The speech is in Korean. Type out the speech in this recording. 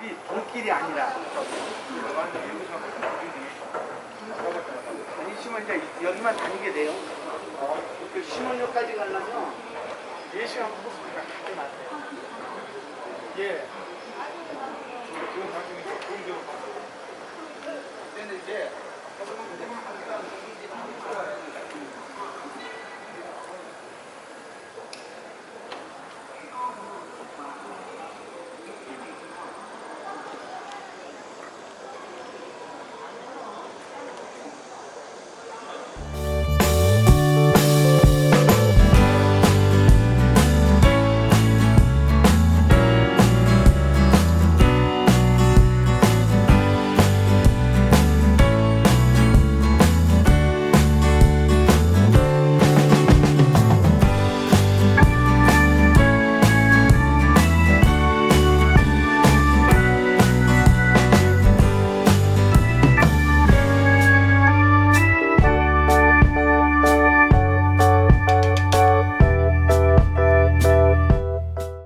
집이 동길이 아니라. 아니시면 이제 여기만 다니게 돼요. 그 신혼역까지 가려면 4시간 코스가 가게 맞아요. 예. 근데 이제